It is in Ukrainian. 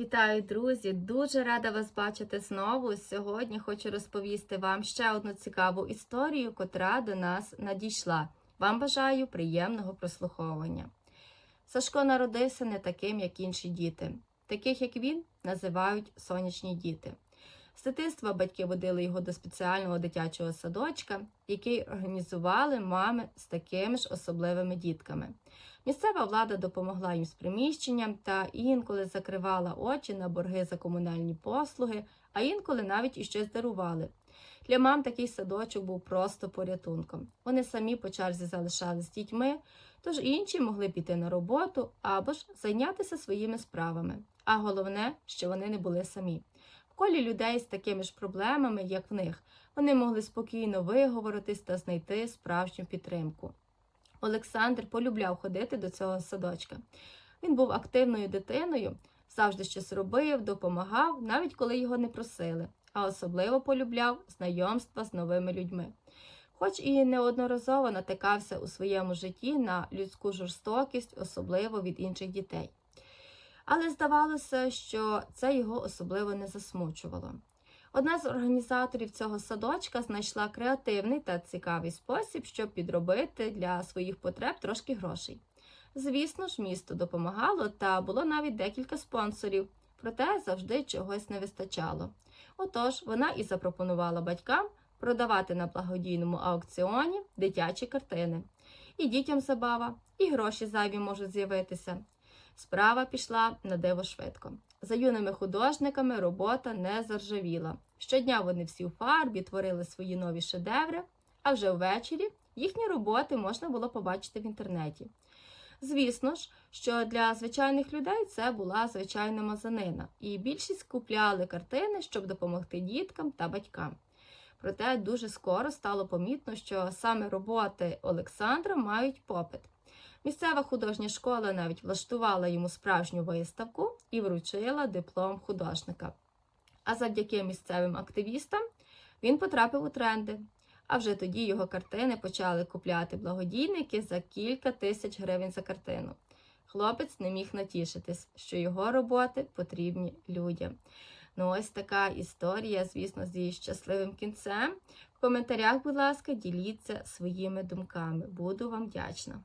Вітаю, друзі! Дуже рада вас бачити знову. Сьогодні хочу розповісти вам ще одну цікаву історію, котра до нас надійшла. Вам бажаю приємного прослуховування. Сашко народився не таким, як інші діти. Таких, як він, називають сонячні діти. З дитинства батьки водили його до спеціального дитячого садочка, який організували мами з такими ж особливими дітками. Місцева влада допомогла їм з приміщенням та інколи закривала очі на борги за комунальні послуги, а інколи навіть і щось дарували. Для мам такий садочок був просто порятунком. Вони самі по черзі залишались з дітьми, тож інші могли піти на роботу або ж зайнятися своїми справами. А головне, що вони не були самі. Колі людей з такими ж проблемами, як в них, вони могли спокійно виговоритись та знайти справжню підтримку. Олександр полюбляв ходити до цього садочка. Він був активною дитиною, завжди щось робив, допомагав, навіть коли його не просили, а особливо полюбляв знайомства з новими людьми. Хоч і неодноразово натикався у своєму житті на людську жорстокість, особливо від інших дітей. Але здавалося, що це його особливо не засмучувало. Одна з організаторів цього садочка знайшла креативний та цікавий спосіб, щоб підробити для своїх потреб трошки грошей. Звісно ж, місто допомагало та було навіть декілька спонсорів, проте завжди чогось не вистачало. Отож, вона і запропонувала батькам продавати на благодійному аукціоні дитячі картини. І дітям забава, і гроші зайві можуть з'явитися. Справа пішла на диво швидко. За юними художниками робота не заржавіла. Щодня вони всі у фарбі творили свої нові шедеври, а вже ввечері їхні роботи можна було побачити в інтернеті. Звісно ж, що для звичайних людей це була звичайна мазанина, і більшість купляли картини, щоб допомогти діткам та батькам. Проте дуже скоро стало помітно, що саме роботи Олександра мають попит. Місцева художня школа навіть влаштувала йому справжню виставку і вручила диплом художника. А завдяки місцевим активістам він потрапив у тренди. А вже тоді його картини почали купляти благодійники за кілька тисяч гривень за картину. Хлопець не міг натішитись, що його роботи потрібні людям. Ну, ось така історія, звісно, зі щасливим кінцем. В коментарях, будь ласка, діліться своїми думками. Буду вам вдячна.